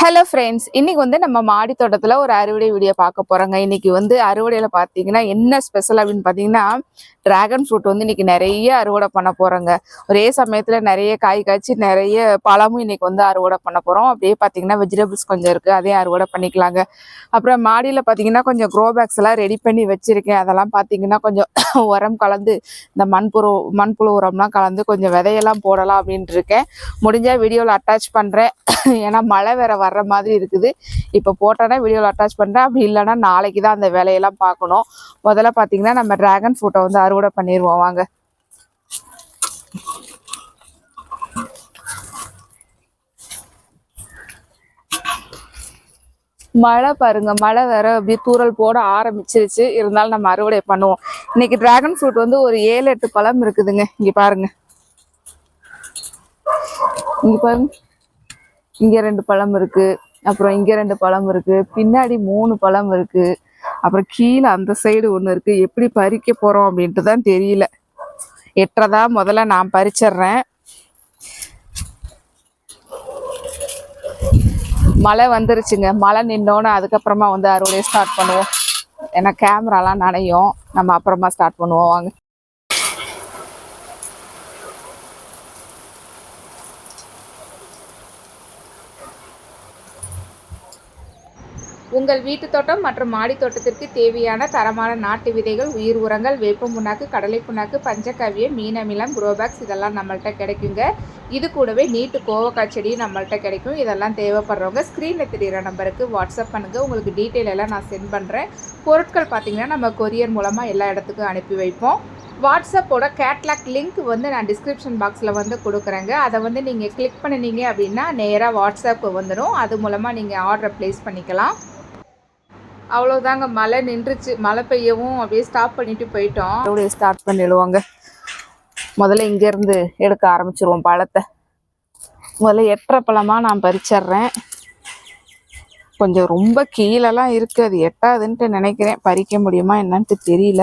Hello friends இன்னைக்கு வந்து நம்ம மாடி தோட்டத்தில் ஒரு அறுவடை வீடியோ பார்க்க போகிறோங்க இன்னைக்கு வந்து அறுவடையில் பார்த்தீங்கன்னா என்ன ஸ்பெஷல் அப்படின்னு பார்த்தீங்கன்னா டிராகன் ஃப்ரூட் வந்து இன்னைக்கு நிறைய அறுவடை பண்ண போகிறோங்க ஒரே சமயத்தில் நிறைய காய் காய்ச்சி நிறைய பழமும் இன்னைக்கு வந்து அறுவடை பண்ண போகிறோம் அப்படியே பார்த்தீங்கன்னா வெஜிடபிள்ஸ் கொஞ்சம் இருக்குது அதையும் அறுவடை பண்ணிக்கலாங்க. அப்புறம் மாடியில் பார்த்தீங்கன்னா கொஞ்சம் க்ரோ பேக்ஸ் எல்லாம் ரெடி பண்ணி வச்சுருக்கேன். அதெல்லாம் பார்த்தீங்கன்னா கொஞ்சம் உரம் கலந்து இந்த மண்புழு மண்புழு உரம்லாம் கலந்து கொஞ்சம் விதையெல்லாம் போடலாம் அப்படின்ட்டு இருக்கேன். முடிஞ்சால் வீடியோவில் அட்டாச் பண்ணுறேன் ஏன்னா மழை வேற வர்ற மாதிரி இருக்குது. இப்போ போட்டோன்னா வீடியோவில் அட்டாச் பண்ணுறேன் அப்படி இல்லைன்னா நாளைக்கு தான் அந்த வேலையெல்லாம் பார்க்கணும். முதல்ல பார்த்தீங்கன்னா நம்ம டிராகன் ஃப்ரூட்டை வந்து அறுவடை பண்ணிடுவோம் வாங்க. மழை பாருங்க. மழை வேற அப்படியே தூறல் போட ஆரம்பிச்சிருச்சு. இருந்தாலும் நம்ம அறுவடை பண்ணுவோம். இன்னைக்கு டிராகன் ஃப்ரூட் வந்து ஒரு ஏழு எட்டு பழம் இருக்குதுங்க. இங்க பாருங்க. இங்க பாருங்க. இங்கே ரெண்டு பழம் இருக்குது அப்புறம் இங்கே ரெண்டு பழம் இருக்குது பின்னாடி மூணு பழம் இருக்குது அப்புறம் கீழே அந்த சைடு ஒன்று இருக்குது எப்படி பறிக்க போகிறோம் அப்படின்ட்டு தான் தெரியல. எட்டறதா முதல்ல நான் பறிச்சிடுறேன். மழை வந்துருச்சுங்க. மழை நின்னோன்னு அதுக்கப்புறமா வந்து அறுவடையை ஸ்டார்ட் பண்ணுவோம். ஏன்னா கேமராலாம் நனையும். நம்ம அப்புறமா ஸ்டார்ட் பண்ணுவோம். வாங்க. உங்கள் வீட்டு தோட்டம் மற்றும் மாடி தோட்டத்திற்கு தேவையான தரமான நாட்டு விதைகள் உயிர் உரங்கள் வேப்ப புண்ணாக்கு கடலை புண்ணாக்கு பஞ்சக்காவியம் மீனமிலம் குரோபேக்ஸ் இதெல்லாம் நம்மள்ட்ட கிடைக்குங்க. இது கூடவே நீட்டு கோவக்காய் செடியும் நம்மள்ட்ட கிடைக்கும். இதெல்லாம் தேவைப்படுறவங்க ஸ்க்ரீனில் தெரிகிற நம்பருக்கு வாட்ஸ்அப் பண்ணுங்கள் உங்களுக்கு டீட்டெயில் எல்லாம் நான் சென்ட் பண்ணுறேன் பொருட்கள் பார்த்தீங்கன்னா நம்ம கொரியர் மூலமாக எல்லா இடத்துக்கும் அனுப்பி வைப்போம். வாட்ஸ்அப்போட கேட்லாக் லிங்க் வந்து நான் டிஸ்கிரிப்ஷன் பாக்ஸில் வந்து கொடுக்குறேங்க. அதை வந்து நீங்கள் கிளிக் பண்ணினீங்க அப்படின்னா நேராக வாட்ஸ்அப் வந்துடும் அது மூலமாக நீங்கள் ஆர்டரை ப்ளேஸ் பண்ணிக்கலாம். அவ்வளோதாங்க மழை நின்றுச்சு. மழை பெய்யவும் அப்படியே ஸ்டாப் பண்ணிட்டு போயிட்டோம். அப்படியே ஸ்டார்ட் பண்ணிடுவாங்க. முதல்ல இங்கேருந்து எடுக்க ஆரம்பிச்சிருவோம் பழத்தை. முதல்ல எட்டரை பழமாக நான் பறிச்சிட்றேன். கொஞ்சம் ரொம்ப கீழெல்லாம் இருக்குது அது எட்டாதுன்ட்டு நினைக்கிறேன். பறிக்க முடியுமா என்னன்ட்டு தெரியல.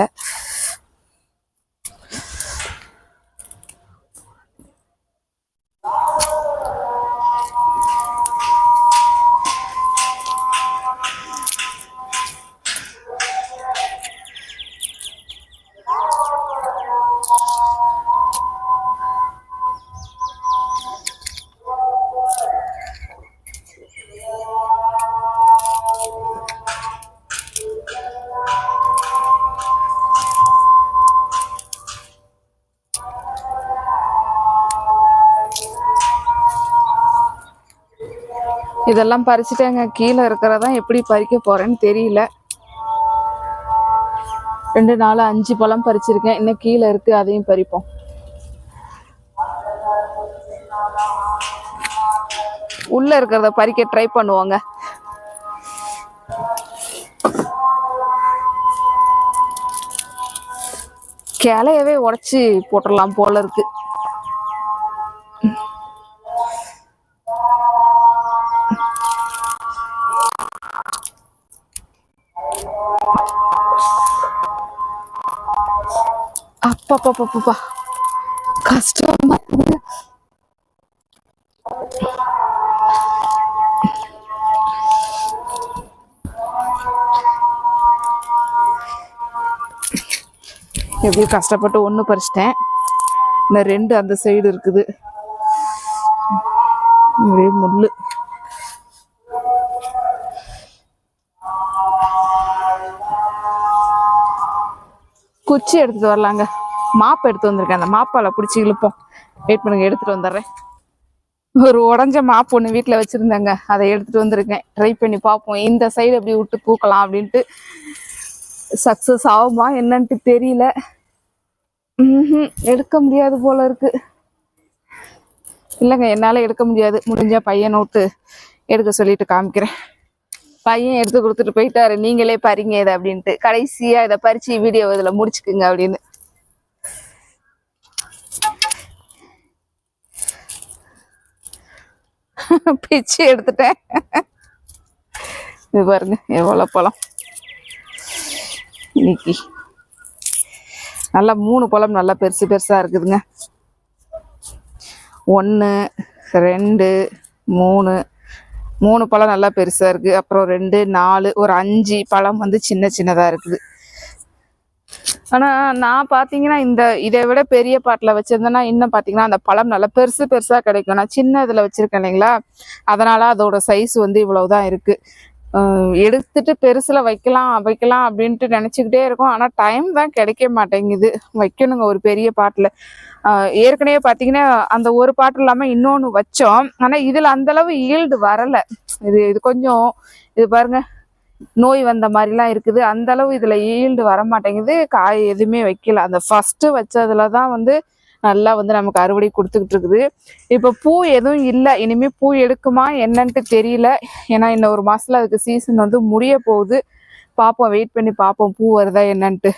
இதெல்லாம் பறிச்சுட்டேங்க. கீழே இருக்கிறதான் எப்படி பறிக்க போகிறேன்னு தெரியல. ரெண்டு நாலு அஞ்சு பழம் பறிச்சிருக்கேன். இன்னும் கீழே இருக்கு அதையும் பறிப்போம். உள்ள இருக்கிறத பறிக்க ட்ரை பண்ணுவாங்க. கிளையவே உடச்சி போட்டுடலாம் போல இருக்குது அப்பப்பப்பப்பா கஷ்டமா கஷ்டம் எப்படியோ கஷ்டப்பட்டு ஒன்று பறிச்சிட்டேன். இந்த ரெண்டு அந்த சைடு இருக்குது. ஒரே முள்ளு. குச்சி எடுத்துட்டு வரலாங்க. மாப்பு எடுத்து வந்திருக்கேன். அந்த மாப்பால பிடிச்சி இழுப்போம். வெயிட் பண்ணுங்க எடுத்துட்டு வந்துடுறேன். ஒரு உடஞ்ச மாப்பு ஒன்று வீட்டில் வச்சுருந்தேங்க. அதை எடுத்துட்டு வந்திருக்கேன். ட்ரை பண்ணி பார்ப்போம். இந்த சைடு அப்படி விட்டு தூக்கலாம் அப்படின்ட்டு. சக்ஸஸ் ஆகுமா என்னன்ட்டு தெரியல. ம்ஹும், எடுக்க முடியாது போல இருக்கு. இல்லைங்க என்னால் எடுக்க முடியாது. முடிஞ்சால் பையனை விட்டு எடுக்க சொல்லிட்டு காமிக்கிறேன். பையன் எடுத்து கொடுத்துட்டு போயிட்டாரு. நீங்களே பறிங்க இதை அப்படின்ட்டு. கடைசியாக இதை பறித்து வீடியோ இதில் முடிச்சுக்குங்க அப்படின்னு. பிச்சு எடுத்துட்டேன். இது பாருங்க எவ்வளோ பழம். இன்னைக்கு. நல்லா மூணு பழம் நல்லா பெருசு பெருசாக இருக்குதுங்க. ஒன்று ரெண்டு மூணு. மூணு பழம் நல்லா பெருசாக இருக்குது அப்புறம் ரெண்டு நாலு ஒரு அஞ்சு பழம் வந்து சின்ன சின்னதாக இருக்குது. ஆனால் நான் பார்த்தீங்கன்னா இந்த இதை விட பெரிய பாட்டில் வச்சுருந்தேன்னா இன்னும் பார்த்தீங்கன்னா அந்த பழம் நல்லா பெருசு பெருசாக கிடைக்கும். நான் சின்ன இதில் வச்சுருக்கேன் இல்லைங்களா? அதனால் அதோட சைஸ் வந்து இவ்வளவுதான் இருக்குது எடுத்துட்டு பெருசில் வைக்கலாம் வைக்கலாம் அப்படின்ட்டு நினச்சிக்கிட்டே இருக்கும். ஆனால் டைம் தான் கிடைக்க மாட்டேங்குது. வைக்கணுங்க ஒரு பெரிய பாட்டில். ஏற்கனவே பார்த்தீங்கன்னா அந்த ஒரு பாட்டு இல்லாமல் இன்னொன்று வச்சோம். ஆனால் இதில் அந்தளவு ஈல்டு வரலை. இது இது கொஞ்சம் இது பாருங்கள் நோய் வந்த மாதிரிலாம் இருக்குது. அந்த அளவு இதில் ஈல்டு வர மாட்டேங்குது காய் எதுவுமே வைக்கல. அந்த ஃபஸ்ட்டு வச்சதுல தான் வந்து நல்லா வந்து நமக்கு அறுவடை கொடுத்துக்கிட்டு இருக்குது. இப்போ பூ எதுவும் இல்லை. இனிமேல் பூ எடுக்குமா என்னன்ட்டு தெரியல. ஏன்னா இன்னும் ஒரு மாதத்தில் அதுக்கு சீசன் வந்து முடிய போகுது. பார்ப்போம் வெயிட் பண்ணி பார்ப்போம் பூ வருதா என்னன்ட்டு.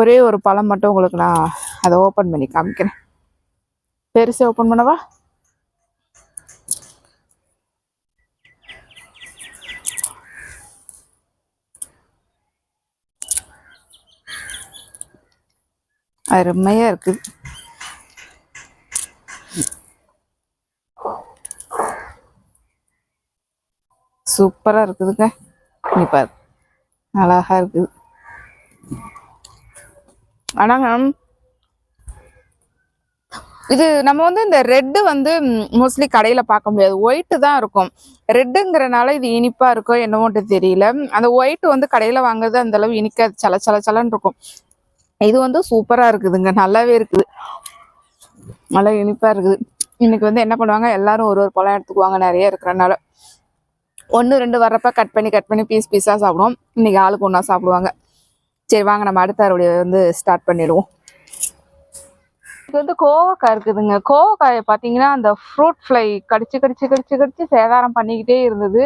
ஒரே ஒரு பழம் மட்டும் உங்களுக்கு நான் அதை ஓப்பன் பண்ணி காமிக்கிறேன். பெருசு ஓப்பன் பண்ணவா? அருமையா இருக்குது சூப்பரா இருக்குதுங்க. நீ பாரு. அழகா இருக்குது. ஆனாங்க இது நம்ம வந்து இந்த ரெட்டு வந்து மோஸ்ட்லி கடையில் பார்க்க முடியாது. ஒயிட்டு தான் இருக்கும். ரெட்டுங்கிறனால இது இனிப்பா இருக்கோ என்னவோன்ட்டு தெரியல. அந்த ஒயிட் வந்து கடையில் வாங்குறது அந்த அளவு இனிக்காது. சல சல சலன்னு இருக்கும். இது வந்து சூப்பராக இருக்குதுங்க. நல்லாவே இருக்குது. நல்லா இனிப்பாக இருக்குது. இன்னைக்கு வந்து என்ன பண்ணுவாங்க? எல்லாரும் ஒரு ஒரு பழம் எடுத்துக்குவாங்க நிறைய இருக்கிறனால. ஒன்று ரெண்டு வர்றப்ப கட் பண்ணி கட் பண்ணி பீஸ் பீஸாக சாப்பிடுவோம். இன்னைக்கு ஆளுக்கு ஒன்றா சாப்பிடுவாங்க. சரி வாங்க நம்ம அடுத்த அறுவடை வந்து ஸ்டார்ட் பண்ணிடுவோம். இது வந்து கோவக்காய் இருக்குதுங்க. கோவக்காயை பார்த்தீங்கன்னா அந்த ஃப்ரூட் ஃப்ளை கடிச்சு கடிச்சு கடிச்சு கடிச்சு சேதாரம் பண்ணிக்கிட்டே இருந்தது.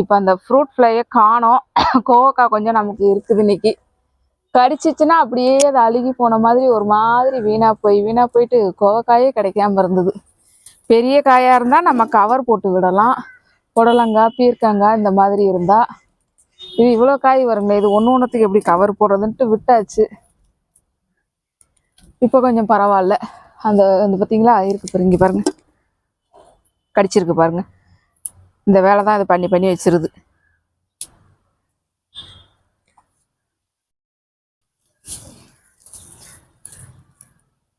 இப்போ அந்த ஃப்ரூட் ஃப்ளையை காணோம். கோவக்காய் கொஞ்சம் நமக்கு இருக்குது இன்னைக்கு. கடிச்சிச்சுன்னா அப்படியே அது அழுகி போன மாதிரி ஒரு மாதிரி வீணா போய் வீணா போயிட்டு கோவக்காயே கிடைக்காம இருந்தது. பெரிய காயா இருந்தா நம்ம கவர் போட்டு விடலாம். புடலங்காய் பீர்க்கங்காய் இந்த மாதிரி இருந்தா. இது இவ்வளோ காய் வருங்க இது ஒன்று ஒன்றுத்துக்கு எப்படி கவர் போடுறதுன்ட்டு விட்டாச்சு. இப்போ கொஞ்சம் பரவாயில்ல. அந்த அந்த பார்த்தீங்களா இருக்கு பாருங்க பாருங்க. கடிச்சிருக்கு பாருங்க. இந்த வேலை தான் இது பண்ணி பண்ணி வச்சிருது.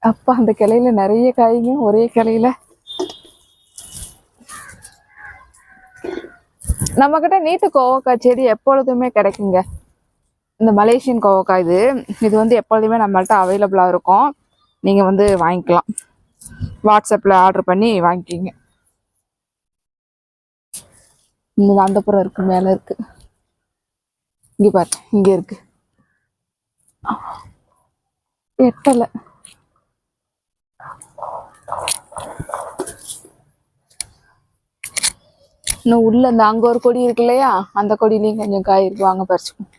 அப்பா அந்த கிளையில நிறைய காய்ங்க ஒரே கிளையில. நம்மக்கிட்ட நீட்டு கோவக்காய் செடி எப்பொழுதுமே கிடைக்குங்க. இந்த மலேசியன் கோவக்காய் இது. இது வந்து எப்பொழுதுமே நம்மள்ட்ட அவைலபிளாக இருக்கும். நீங்கள் வந்து வாங்கிக்கலாம். வாட்ஸ்அப்பில் ஆர்டர் பண்ணி வாங்கிக்கிங்க. இந்த அந்த இருக்கு மேலே இருக்கு. இங்கே பாரு இங்கே இருக்கு. எட்டலை. இன்னும் உள்ள இந்த அங்க ஒரு கொடி இருக்கு இல்லையா? அந்த கொடியிலையும் கொஞ்சம் காய் இருக்கு வாங்க பறிச்சுக்கோம்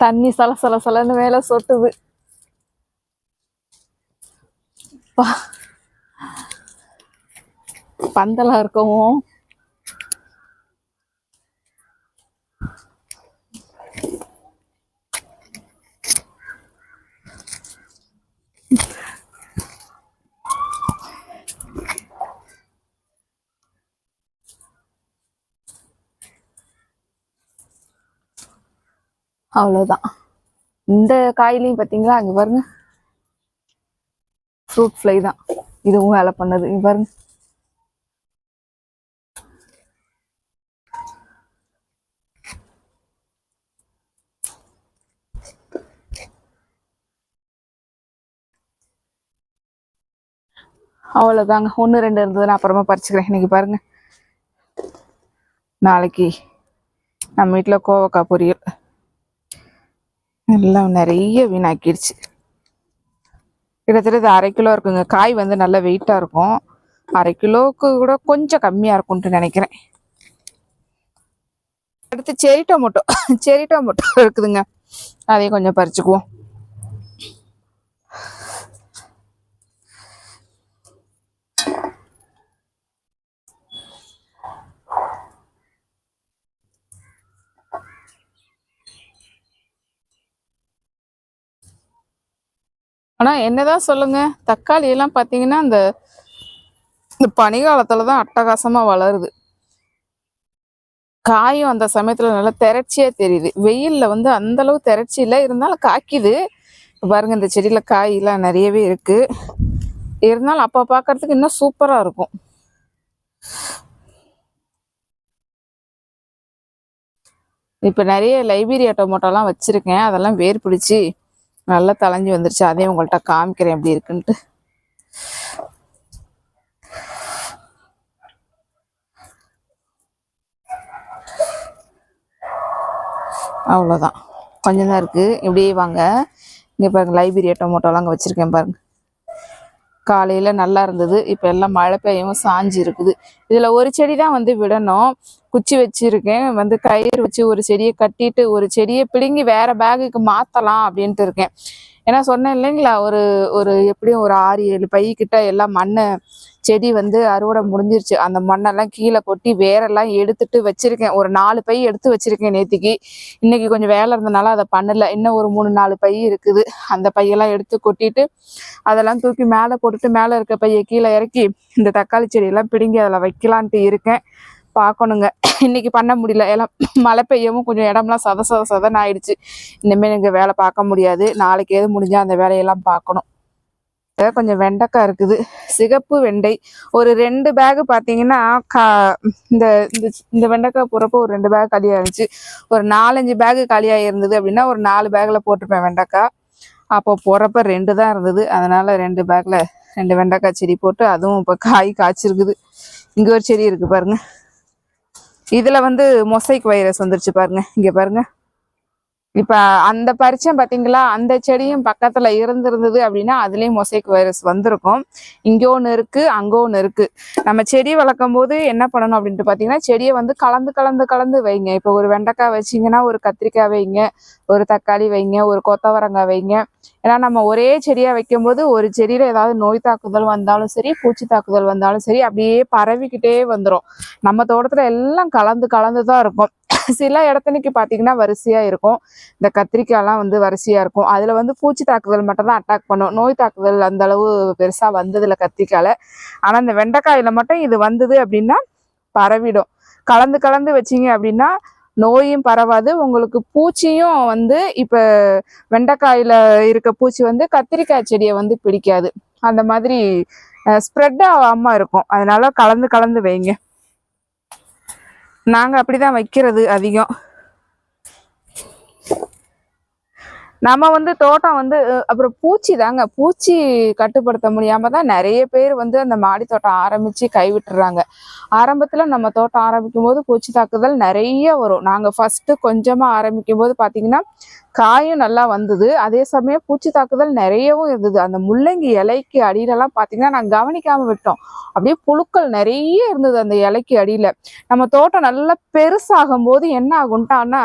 தண்ணி சல சல சலன்னு மேல சொட்டுது. பந்தலா இருக்கவும். அவ்வளோதான் இந்த காயிலையும் பார்த்தீங்களா அங்கே பாருங்க. ஃப்ரூட் ஃப்ளை தான். இதுவும் வேலை பண்ணது. இங்கே பாருங்க. அவ்வளோதாங்க ஒன்று ரெண்டு இருந்தது. நான் அப்புறமா பறிச்சுக்கிறேன். இன்னைக்கு பாருங்க. நாளைக்கு நம்ம வீட்டில் கோவக்காய் பொரியல். எல்லாம் நிறைய வீணாக்கிடுச்சு. கிட்டத்தட்ட இது அரை கிலோ இருக்குங்க. காய் வந்து நல்ல வெயிட்டாக இருக்கும். அரை கிலோவுக்கு கூட கொஞ்சம் கம்மியாக இருக்கும்ட்டு நினைக்கிறேன். அடுத்து செரி டொமோட்டோ செரி டொமோட்டோ இருக்குதுங்க. அதையும் கொஞ்சம் பறிச்சுக்குவோம். ஆனால் என்னதான் சொல்லுங்க தக்காளி எல்லாம் பார்த்தீங்கன்னா அந்த இந்த பனிகாலத்தில் தான் அட்டகாசமாக வளருது. காயும் அந்த சமயத்தில் நல்லா திரட்சியாக தெரியுது. வெயிலில் வந்து அந்த அளவு திரட்சி இல்லை இருந்தாலும் காய்க்குது. பாருங்க இந்த செடியில் காயெல்லாம் நிறையவே இருக்கு. இருந்தாலும் அப்போ பார்க்குறதுக்கு இன்னும் சூப்பராக இருக்கும். இப்போ நிறைய லைபீரியா டொமோட்டோலாம் வச்சுருக்கேன். அதெல்லாம் வேர் பிடிச்சி நல்லா தலைஞ்சி வந்துருச்சு. அதையும் உங்கள்கிட்ட காமிக்கிறேன் எப்படி இருக்குன்ட்டு. அவ்வளோதான் கொஞ்சம் தான் இருக்குது இப்படியே வாங்க. இங்கே பாருங்க லைப்ரரி டொமோட்டோலாம் அங்கே வச்சுருக்கேன் பாருங்க. காலையில் நல்லா இருந்தது. இப்போ எல்லாம் மழை பெய்யவும் சாஞ்சு இருக்குது. இதில் ஒரு செடி தான் வந்து விடணும். குச்சி வச்சிருக்கேன். வந்து கயிறு வச்சு ஒரு செடியை கட்டிட்டு ஒரு செடியை பிடுங்கி வேற பேகுக்கு மாற்றலாம் அப்படின்ட்டு இருக்கேன். ஏன்னா சொன்னேன் இல்லைங்களா ஒரு ஒரு எப்படியும் ஒரு ஆறு ஏழு பை கிட்ட எல்லாம் மண்ணை செடி வந்து அறுவடை முடிஞ்சிருச்சு. அந்த மண்ணெல்லாம் கீழே கொட்டி வேரெல்லாம் எடுத்துட்டு வச்சிருக்கேன். ஒரு நாலு பை எடுத்து வச்சிருக்கேன் நேத்திக்கு. இன்னைக்கு கொஞ்சம் வேலை இருந்தனால அதை பண்ணல. இன்னும் ஒரு மூணு நாலு பை இருக்குது. அந்த பையெல்லாம் எடுத்து கொட்டிட்டு அதெல்லாம் தூக்கி மேலே போட்டுட்டு மேலே இருக்க பையை கீழே இறக்கி இந்த தக்காளி செடியெல்லாம் பிடுங்கி அதில் வைக்கலான்ட்டு இருக்கேன். பார்க்கணுங்க இன்னைக்கு பண்ண முடியல. எல்லாம் மழை பெய்யவும் கொஞ்சம் இடம்லாம் சத சத சதன் ஆயிடுச்சு. இனிமேல் இங்கே வேலை பார்க்க முடியாது. நாளைக்கு எது முடிஞ்சால் அந்த வேலையெல்லாம் பார்க்கணும். கொஞ்சம் வெண்டைக்காய் இருக்குது. சிகப்பு வெண்டை. ஒரு ரெண்டு பேகு பார்த்தீங்கன்னா கா இந்த இந்த இந்த வெண்டைக்காய் போகிறப்போ ஒரு ரெண்டு பேக் காலியாக இருந்துச்சு ஒரு நாலஞ்சு பேகு காலியாக இருந்தது அப்படின்னா ஒரு நாலு பேக்கில் போட்டிருப்பேன் வெண்டைக்காய். அப்போ போகிறப்ப ரெண்டு தான் இருந்தது. அதனால் ரெண்டு பேக்கில் ரெண்டு வெண்டைக்காய் செடி போட்டு அதுவும் இப்போ காய் காய்ச்சிருக்குது. இங்கே ஒரு செடி இருக்குது பாருங்கள் இதில் வந்து மொசைக் வைரஸ் வந்துருச்சு பாருங்க இங்கே பாருங்க. இப்போ அந்த பரிச்சம் பார்த்தீங்களா அந்த செடியும் பக்கத்தில் இருந்திருந்தது அப்படின்னா அதுலேயும் மொசைக் வைரஸ் வந்திருக்கும். இங்கே ஒன்று இருக்குது அங்கே ஒன்று இருக்குது நம்ம செடி வளர்க்கும் போது என்ன பண்ணணும் அப்படின்ட்டு பார்த்தீங்கன்னா செடியை வந்து கலந்து கலந்து கலந்து வைங்க. இப்போ ஒரு வெண்டைக்காய் வச்சிங்கன்னா ஒரு கத்திரிக்காய் வைங்க ஒரு தக்காளி வைங்க ஒரு கொத்தவரங்காய் வைங்க. ஏன்னா நம்ம ஒரே செடியாக வைக்கும்போது ஒரு செடியில் ஏதாவது நோய் தாக்குதல் வந்தாலும் சரி பூச்சி தாக்குதல் வந்தாலும் சரி அப்படியே பரவிக்கிட்டே வந்துடும் நம்ம தோட்டத்தில் எல்லாம் கலந்து கலந்து தான் இருக்கும். சில இடத்துலைக்கு பார்த்தீங்கன்னா வரிசையாக இருக்கும். இந்த கத்திரிக்காய்லாம் வந்து வரிசையாக இருக்கும். அதில் வந்து பூச்சி தாக்குதல் மட்டும் தான் அட்டாக் பண்ணும். நோய் தாக்குதல் அந்த அளவு பெருசாக வந்ததில்ல கத்திரிக்காயில். ஆனால் இந்த வெண்டைக்காயில் மட்டும் இது வந்தது அப்படின்னா பரவிடும். கலந்து கலந்து வச்சீங்க அப்படின்னா நோயும் பரவாது. உங்களுக்கு பூச்சியும் வந்து இப்போ வெண்டைக்காயில் இருக்க பூச்சி வந்து கத்திரிக்காய் செடியை வந்து பிடிக்காது. அந்த மாதிரி ஸ்ப்ரெட் ஆகாமல் இருக்கும். அதனால கலந்து கலந்து வைங்க. நாங்கள் அப்படிதான் வைக்கிறது அதிகம். நம்ம வந்து தோட்டம் வந்து அஹ், அப்புறம் பூச்சி தாங்க. பூச்சி கட்டுப்படுத்த முடியாம தான் நிறைய பேர் வந்து அந்த மாடி தோட்டம் ஆரம்பிச்சு கைவிட்டுறாங்க. ஆரம்பத்துல நம்ம தோட்டம் ஆரம்பிக்கும் போது பூச்சி தாக்குதல் நிறைய வரும். நாங்க ஃபர்ஸ்ட் கொஞ்சமா ஆரம்பிக்கும் போது பாத்தீங்கன்னா காயும் நல்லா வந்தது. அதே சமயம் பூச்சி தாக்குதல் நிறையவும் இருந்தது. அந்த முள்ளங்கி இலைக்கு அடியிலலாம் பார்த்தீங்கன்னா நாங்கள் கவனிக்காம விட்டோம். அப்படியே புழுக்கள் நிறைய இருந்தது அந்த இலைக்கு அடியில். நம்ம தோட்டம் நல்லா பெருசாகும் போது என்ன ஆகும்ட்டான்னா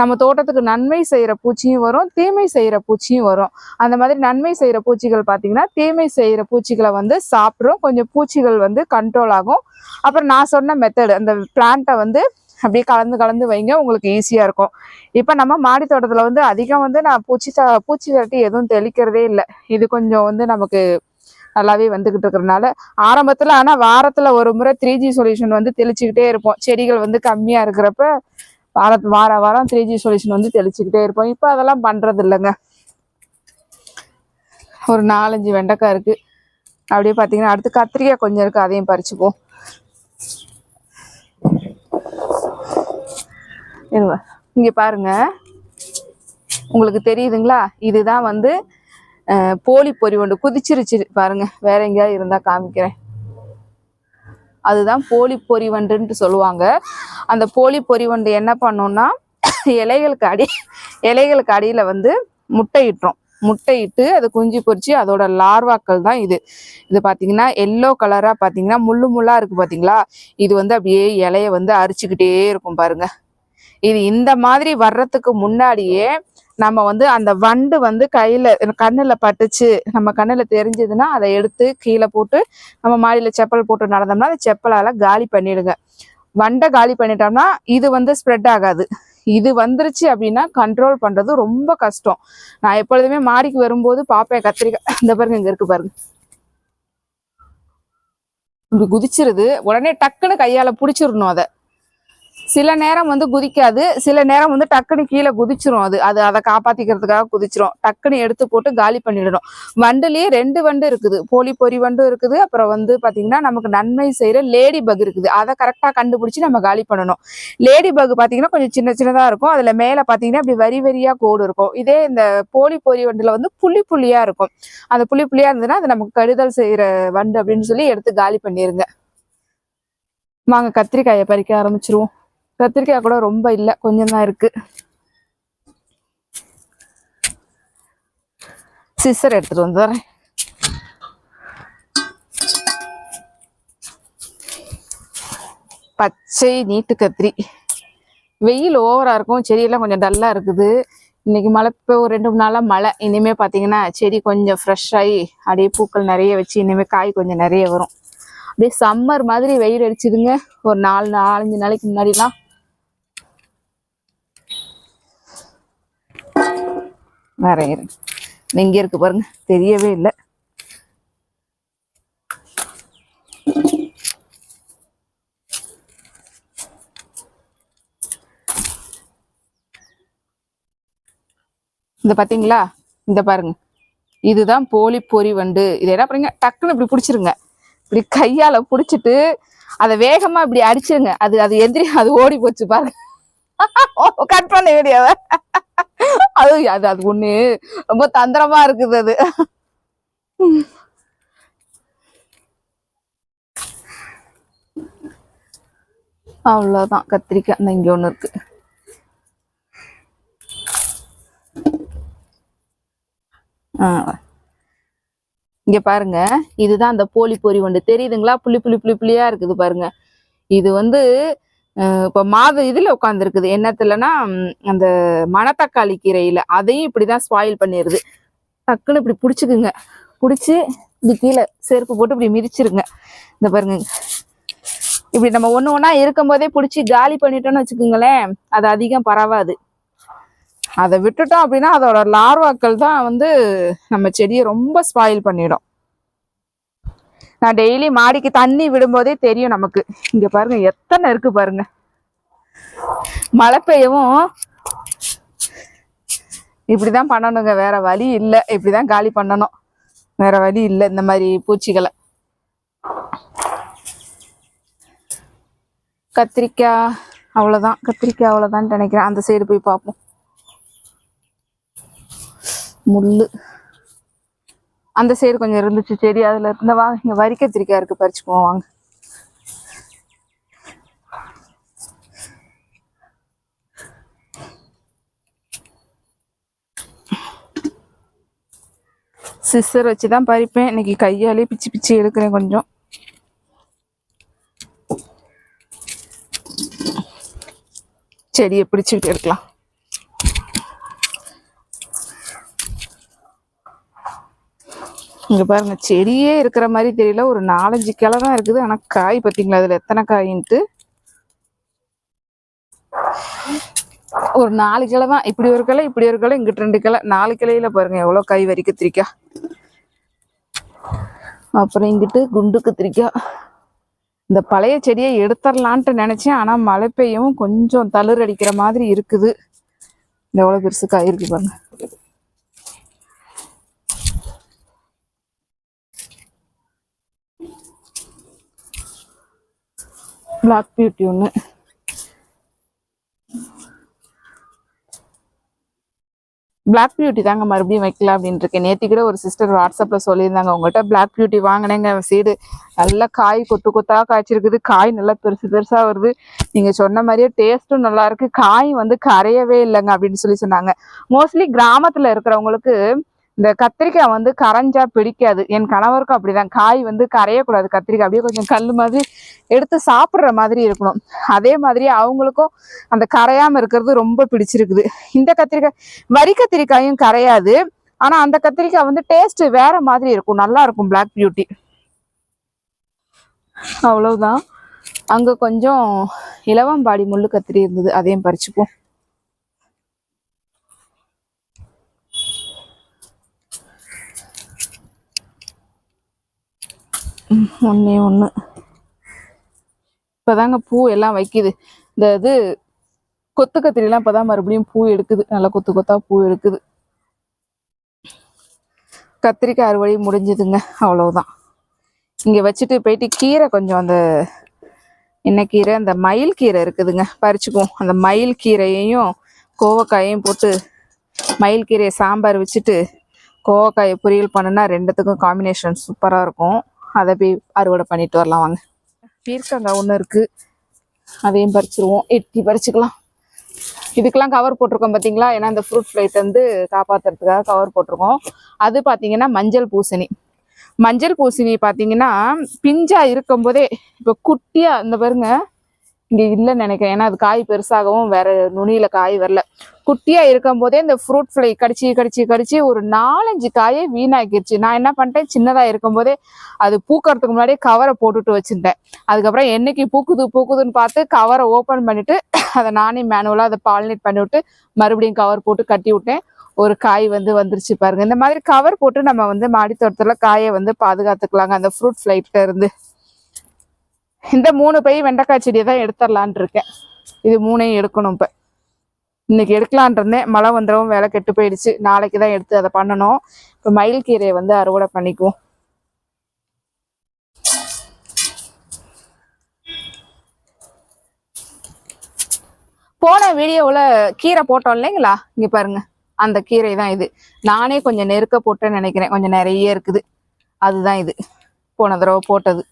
நம்ம தோட்டத்துக்கு நன்மை செய்கிற பூச்சியும் வரும் தீமை செய்கிற பூச்சியும் வரும். அந்த மாதிரி நன்மை செய்கிற பூச்சிகள் பார்த்தீங்கன்னா தீமை செய்கிற பூச்சிகளை வந்து சாப்பிடும். கொஞ்சம் பூச்சிகள் வந்து கண்ட்ரோல் ஆகும். அப்புறம் நான் சொன்ன மெத்தடு அந்த பிளான்ட்டை வந்து அப்படியே கலந்து கலந்து வைங்க உங்களுக்கு ஈஸியாக இருக்கும். இப்போ நம்ம மாடி தோட்டத்தில் வந்து அதிகம் வந்து நான் பூச்சி த பூச்சி விரட்டி எதுவும் தெளிக்கிறதே இல்லை. இது கொஞ்சம் வந்து நமக்கு நல்லாவே வந்துக்கிட்டு இருக்கிறனால ஆரம்பத்தில் ஆனால் வாரத்தில் ஒரு முறை த்ரீ ஜி சொல்யூஷன் வந்து தெளிச்சுக்கிட்டே இருப்போம். செடிகள் வந்து கம்மியாக இருக்கிறப்ப வார வார வாரம் த்ரீ ஜி சொல்யூஷன் வந்து தெளிச்சுக்கிட்டே இருப்போம். இப்போ அதெல்லாம் பண்ணுறது இல்லைங்க. ஒரு நாலஞ்சு வெண்டைக்காய் இருக்குது அப்படியே பார்த்தீங்கன்னா அடுத்து கத்திரிக்காய் கொஞ்சம் இருக்கு அதையும் பறிச்சுப்போம். இருங்க. இங்கே பாருங்க. உங்களுக்கு தெரியுதுங்களா? இதுதான் வந்து போலி போலி ஒன்று குதிச்சிருச்சு. பாருங்க வேற எங்கேயாவது இருந்தால் காமிக்கிறேன். அதுதான் போலி பொறிவண்டுன்ட்டு சொல்லுவாங்க. அந்த போலி பொறிவண்டு என்ன பண்ணும்னா இலைகளுக்கு அடி இலைகளுக்கு அடியில் வந்து முட்டையிட்டுரும் முட்டையிட்டு அது குஞ்சு பொறிச்சு அதோட லார்வாக்கள் தான் இது. இது பார்த்தீங்கன்னா எல்லோ கலராக பார்த்தீங்கன்னா முள்ளு முள்ளாக இருக்குது பார்த்தீங்களா இது வந்து அப்படியே இலைய வந்து அரிச்சுக்கிட்டே இருக்கும் பாருங்கள் இது இந்த மாதிரி வர்றதுக்கு முன்னாடியே நம்ம வந்து அந்த வண்டு வந்து கையில கண்ணுல பட்டுச்சு நம்ம கண்ணுல தெரிஞ்சதுன்னா அதை எடுத்து கீழே போட்டு நம்ம மாடியில செப்பல் போட்டு நடந்தோம்னா அந்த செப்பலால காலி பண்ணிடுங்க. வண்டை காலி பண்ணிட்டோம்னா இது வந்து ஸ்ப்ரெட் ஆகாது. இது வந்துருச்சு அப்படின்னா கண்ட்ரோல் பண்றது ரொம்ப கஷ்டம். நான் எப்பொழுதுமே மாடிக்கு வரும்போது பாப்பேன் கத்திரிக்காய். இந்த பாருங்க இங்க இருக்கு பாருங்க. இப்படி குதிச்சிருது. உடனே டக்குன்னு கையால புடிச்சிடணும் அதை. சில நேரம் வந்து குதிக்காது. சில நேரம் வந்து டக்குன்னு கீழே குதிச்சிரும் அது. அது அதை காப்பாத்திக்கிறதுக்காக குதிச்சிரும். டக்குன்னு எடுத்து போட்டு காலி பண்ணிடணும். வண்டுலயே ரெண்டு வண்டு இருக்குது. போலி பொறி வண்டும் இருக்குது. அப்புறம் வந்து பாத்தீங்கன்னா நமக்கு நன்மை செய்யற லேடி பக் இருக்குது. அதை கரெக்டா கண்டுபிடிச்சு நம்ம காலி பண்ணணும். லேடி பக் பாத்தீங்கன்னா கொஞ்சம் சின்ன சின்னதா இருக்கும். அதுல மேல பாத்தீங்கன்னா அப்படி வரி வரியா கோடு இருக்கும். இதே இந்த போலி பொறி வண்டுல வந்து புள்ளி புள்ளியா இருக்கும். அந்த புள்ளி புள்ளியா இருந்ததுன்னா அது நமக்கு கடுதல் செய்யற வண்டு அப்படின்னு சொல்லி எடுத்து காலி பண்ணிருங்க. வாங்க கத்திரிக்காயை பறிக்க ஆரம்பிச்சிருவோம். கத்திரிக்காய் கூட ரொம்ப இல்லை கொஞ்சம் தான் இருக்கு. சிசர் எடுத்துட்டு வந்துடுறேன் பச்சை நீட்டு கத்திரி. வெயில் ஓவரா இருக்கும் செடியெல்லாம் கொஞ்சம் டல்லா இருக்குது. இன்னைக்கு மழை இப்போ ஒரு ரெண்டு மூணு நாளா மழை. இனிமே பாத்தீங்கன்னா செடி கொஞ்சம் ஃப்ரெஷ் ஆகி அப்படியே பூக்கள் நிறைய வச்சு இனிமே காய் கொஞ்சம் நிறைய வரும். அப்படியே சம்மர் மாதிரி வெயில் அடிச்சுதுங்க. ஒரு நாலு நாலஞ்சு நாளைக்கு முன்னாடிலாம் வேற இருங்க இங்க இருக்கு பாருங்க. தெரியவே இல்லை. இந்த பாத்தீங்களா? இந்த பாருங்க. இதுதான் போலி பொறி வண்டு. இதை என்ன பண்ணுங்க? டக்குன்னு இப்படி பிடிச்சிருங்க. இப்படி கையால பிடிச்சிட்டு அதை வேகமா இப்படி அடிச்சிருங்க. அது அது எந்திரி அது ஓடி போச்சு பாருங்க. கட் பண்ண வீடியோவை அது அது அது ஒண்ணு. ரொம்ப தந்திரமா இருக்குது அது. அவ்வளவுதான். கத்திரிக்காய் இந்த இங்க ஒண்ணு இருக்கு. இங்க பாருங்க. இதுதான் அந்த போலி பொறி வண்டு தெரியுதுங்களா? புள்ளி புள்ளி புள்ளி புள்ளியா இருக்குது பாருங்க. இது வந்து இப்போ மாது இதில் உட்காந்துருக்குது என்னத்துலன்னா அந்த மணத்தக்காளி கீரையில் அதையும் இப்படி தான் ஸ்பாயில் பண்ணிடுது டக்குன்னு இப்படி பிடிச்சிக்குங்க. பிடிச்சி இப்படி கீழே செருப்பு போட்டு இப்படி மிதிச்சிருங்க. இந்த பாருங்க. இப்படி நம்ம ஒன்று ஒன்றா இருக்கும் போதே பிடிச்சி காலி பண்ணிட்டோம்னு வச்சுக்கோங்களேன் அது அதிகம் பரவாது. அதை விட்டுட்டோம் அப்படின்னா அதோட லார்வாக்கள் தான் வந்து நம்ம செடியை ரொம்ப ஸ்பாயில் பண்ணிடும். நான் டெய்லி மாடிக்கு தண்ணி விடும்போதே தெரியும் நமக்கு. இங்க பாருங்க எத்தனை இருக்கு பாருங்க. மழை பெய்யவும் இப்படிதான் பண்ணணுங்க. வேற வழி இல்லை. இப்படிதான் காலி பண்ணணும். வேற வழி இல்லை இந்த மாதிரி பூச்சிகளை. கத்திரிக்காய் அவ்வளோதான் கத்திரிக்காய் அவ்வளவுதான் நினைக்கிறேன். அந்த சைடு போய் பார்ப்போம். முள்ளு. அந்த சைடு கொஞ்சம் இருந்துச்சு. செடி அதில் இருந்த வா இங்க வரி கத்திரிக்காய் இருக்கு பறிச்சுக்குவோம் சிஸ்டர் வச்சு தான் பறிப்பேன். இன்னைக்கு கையாலே பிச்சு பிச்சு எடுக்கிறேன் கொஞ்சம். செடியை பிடிச்சிக்கிட்டு இருக்கலாம் இங்க பாருங்க செடியே இருக்கிற மாதிரி தெரியல. ஒரு நாலஞ்சு கிளை தான் இருக்குது. ஆனா காய் பாத்தீங்களா? அதுல எத்தனை காயின்ட்டு? ஒரு நாலு கிளை தான். இப்படி ஒரு கிளை இப்படி ஒரு கிளை இங்கிட்டு ரெண்டு கிளை. நாலு கிளையில பாருங்க எவ்வளவு காய் வரி கத்திரிக்காய் அப்புறம் இங்கிட்டு குண்டு கத்திரிக்கா இந்த பழைய செடியை எடுத்துடலான்ட்டு நினைச்சேன். ஆனா மழை பெய்யவும் கொஞ்சம் தளிர் அடிக்கிற மாதிரி இருக்குது. இந்த எவ்வளவு பெருசு காய் இருக்கு பாருங்க. பிளாக் பியூட்டி ஒன்று பிளாக் பியூட்டி தாங்க மறுபடியும் வைக்கலாம் அப்படின்னு இருக்கேன். நேற்று கூட ஒரு சிஸ்டர் வாட்ஸ்அப்பில் சொல்லியிருந்தாங்க. உங்கள்கிட்ட பிளாக் பியூட்டி வாங்கினேங்க சீடு நல்லா காய் கொத்து கொத்தாக காய்ச்சிருக்குது. காய் நல்லா பெருசு பெருசாக வருது. நீங்கள் சொன்ன மாதிரியே டேஸ்ட்டும் நல்லா இருக்கு. காய் வந்து கரையவே இல்லைங்க அப்படின்னு சொல்லி சொன்னாங்க. மோஸ்ட்லி கிராமத்தில் இருக்கிறவங்களுக்கு இந்த கத்திரிக்காய் வந்து கரைஞ்சா பிடிக்காது. என் கணவருக்கும் அப்படிதான். காய் வந்து கரையக்கூடாது கத்திரிக்காய். அப்படியே கொஞ்சம் கல் மாதிரி எடுத்து சாப்பிட்ற மாதிரி இருக்கணும். அதே மாதிரி அவங்களுக்கும் அந்த கரையாமல் இருக்கிறது ரொம்ப பிடிச்சிருக்குது. இந்த கத்திரிக்காய் வரி கத்திரிக்காயும் கரையாது. ஆனால் அந்த கத்திரிக்காய் வந்து டேஸ்ட்டு வேற மாதிரி இருக்கும். நல்லா இருக்கும் பிளாக் பியூட்டி அவ்வளவுதான். அங்கே கொஞ்சம் இலவம்பாடி முள்ளு கத்திரி இருந்தது. அதையும் பறிச்சுப்போம். ஒன்றே ஒன்று இப்போதாங்க பூ எல்லாம் வைக்குது. இந்த இது கொத்து கத்திரிலாம் இப்போதான் மறுபடியும் பூ எடுக்குது. நல்லா கொத்து கொத்தா பூ எடுக்குது. கத்திரிக்காய் அறுவடை முடிஞ்சுதுங்க. அவ்வளவுதான். இங்கே வச்சுட்டு போயிட்டு கீரை கொஞ்சம் அந்த என்ன கீரை? அந்த மயில் கீரை இருக்குதுங்க. பறிச்சுக்குவோம். அந்த மயில் கீரையையும் கோவக்காயையும் போட்டு மயில் கீரையை சாம்பார் வச்சுட்டு கோவக்காயை பொரியல் பண்ணுனா ரெண்டுத்துக்கும் காம்பினேஷன் சூப்பராக இருக்கும். அதை போய் அறுவடை பண்ணிட்டு வரலாம் வாங்க. பீர்க்கங்காய் ஒன்று இருக்குது அதையும் பறிச்சிருவோம். எட்டி பறிச்சுக்கலாம். இதுக்கெல்லாம் கவர் போட்டிருக்கோம் பார்த்தீங்களா ஏன்னா இந்த ஃப்ரூட் ஃப்ளைட் வந்து காப்பாற்றுறதுக்காக கவர் போட்டிருக்கோம். அது பார்த்தீங்கன்னா மஞ்சள் பூசணி. மஞ்சள் பூசணி பார்த்தீங்கன்னா பிஞ்சாக இருக்கும்போதே இப்போ குட்டியாக இந்த பாருங்க இங்கே இல்லைன்னு நினைக்கிறேன். ஏன்னா அது காய் பெருசாகவும் வேற நுனியில் காய் வரல. குட்டியாக இருக்கும் போதே இந்த ஃப்ரூட் ஃப்ளை கடிச்சு கடிச்சு கடிச்சு ஒரு நாலஞ்சு காயை வீணாக்கிருச்சு. நான் என்ன பண்ணிட்டேன்? சின்னதாக இருக்கும் போதே அது பூக்கறதுக்கு முன்னாடியே கவரை போட்டுட்டு வச்சிருந்தேன் அதுக்கப்புறம் என்னைக்கு பூக்குது பூக்குதுன்னு பார்த்து கவரை ஓப்பன் பண்ணிவிட்டு அதை நானே மேனுவலாக அதை பாலினேட் பண்ணி விட்டு மறுபடியும் கவர் போட்டு கட்டி விட்டேன். ஒரு காய் வந்து வந்துருச்சு பாருங்க. இந்த மாதிரி கவர் போட்டு நம்ம வந்து மாடி காயை வந்து பாதுகாத்துக்கலாங்க அந்த ஃப்ரூட் ஃப்ளைட்ல இருந்து. இந்த மூணு பை வெண்டைக்காய் செடியை தான் எடுத்துடலான் இருக்கேன். இது மூணையும் எடுக்கணும் இப்போ. இன்னைக்கு எடுக்கலான் இருந்தேன். மழை வந்துடவும் வேலை கெட்டு போயிடுச்சு. நாளைக்கு தான் எடுத்து அதை பண்ணணும். இப்போ மயில் கீரையை வந்து அறுவடை பண்ணிக்குவோம். போன வீடியோவில் கீரை போட்டோம் இல்லைங்களா? இங்கே பாருங்க. அந்த கீரை தான் இது. நானே கொஞ்சம் நெருக்க போட்டேன்னு நினைக்கிறேன். கொஞ்சம் நிறைய இருக்குது. அதுதான் இது. போன தடவை போட்டது.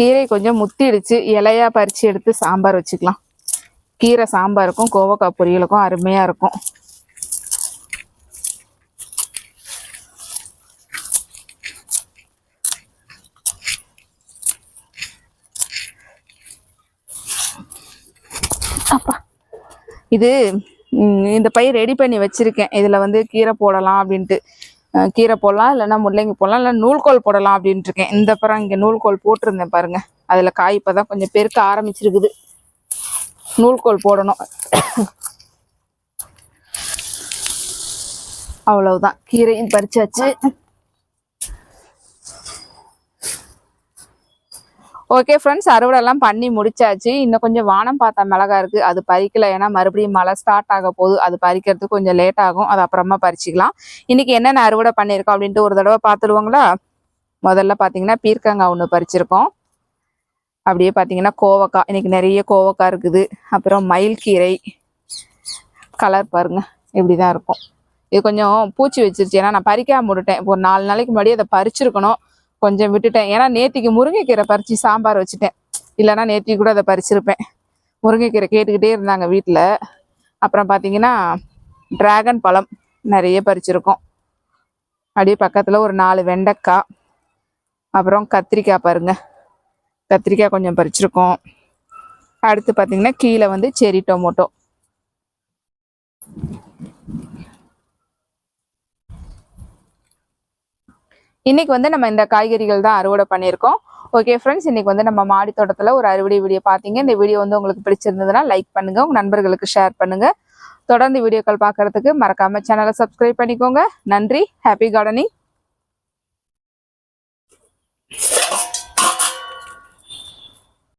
கீரை கொஞ்சம் முத்திடுச்சு. இலையா பறித்து எடுத்து சாம்பார் வச்சுக்கலாம். கீரை சாம்பாருக்கும் கோவக்காய் பொரியலுக்கும் அருமையாக இருக்கும். அப்பா. இது இந்த பை ரெடி பண்ணி வச்சிருக்கேன். இதில் வந்து கீரை போடலாம் அப்படின்ட்டு. கீரை போடலாம் இல்லைன்னா முள்ளங்கி போடலாம் இல்லை நூல்கோல் போடலாம் அப்படின்ட்டு இருக்கேன் இந்த பரம் இங்கே நூல்கோல் போட்டிருந்தேன் பாருங்க. அதில் காய் இப்பதான் கொஞ்சம் பெருக்க ஆரம்பிச்சிருக்குது. நூல்கோல் போடணும். அவ்வளவுதான். கீரையும் பறிச்சாச்சு. ஓகே ஃப்ரெண்ட்ஸ் அறுவடைலாம் பண்ணி முடிச்சாச்சு. இன்னும் கொஞ்சம் வானம் பார்த்தா மிளகா இருக்குது அது பறிக்கல. ஏன்னா மறுபடியும் மழை ஸ்டார்ட் ஆக போகுது. அது பறிக்கிறதுக்கு கொஞ்சம் லேட் ஆகும். அது அப்புறமா பறிச்சுக்கலாம். இன்றைக்கி என்னென்ன அறுவடை பண்ணியிருக்கோம் அப்படின்ட்டு ஒரு தடவை பார்த்துருவோங்களா? முதல்ல பார்த்தீங்கன்னா பீர்க்கங்காய் ஒன்று பறிச்சிருக்கோம். அப்படியே பார்த்தீங்கன்னா கோவக்காய். இன்றைக்கி நிறைய கோவக்காய் இருக்குது. அப்புறம் மயில் கீரை கலர் பாருங்கள் இப்படி தான் இருக்கும். இது கொஞ்சம் பூச்சி வச்சிருச்சு. ஏன்னா நான் பறிக்காம விட்டுட்டேன். ஒரு நாலு நாளைக்கு முன்னாடி அதை பறிச்சிருக்கணும். கொஞ்சம் விட்டுட்டேன். ஏன்னா நேத்திக்கு முருங்கைக்கீரை பறித்து சாம்பார் வச்சுட்டேன். இல்லைன்னா நேத்திக்கு கூட அதை பறிச்சிருப்பேன். முருங்கைக்கீரை கேட்டுக்கிட்டே இருந்தாங்க வீட்டில் அப்புறம் பார்த்தீங்கன்னா டிராகன் பழம் நிறைய பறிச்சிருக்கோம். அப்படியே பக்கத்தில் ஒரு நாலு வெண்டைக்காய் அப்புறம் கத்திரிக்காய் பாருங்க. கத்திரிக்காய் கொஞ்சம் பறிச்சிருக்கோம். அடுத்து பார்த்தீங்கன்னா கீழே வந்து செரி டொமோட்டோ. இன்னைக்கு வந்து நம்ம இந்த காய்கறிகள் தான் அறுவடை பண்ணியிருக்கோம். ஓகே ஃப்ரெண்ட்ஸ் இன்னைக்கு வந்து நம்ம மாடி தோட்டத்தில் ஒரு அறுவடை வீடியோ பார்த்தீங்க. இந்த வீடியோ வந்து உங்களுக்கு பிடிச்சிருந்ததுன்னா லைக் பண்ணுங்க. உங்க நண்பர்களுக்கு ஷேர் பண்ணுங்க. தொடர்ந்து வீடியோக்கள் பார்க்கறதுக்கு மறக்காம சேனலை சப்ஸ்கிரைப் பண்ணிக்கோங்க. நன்றி. Happy gardening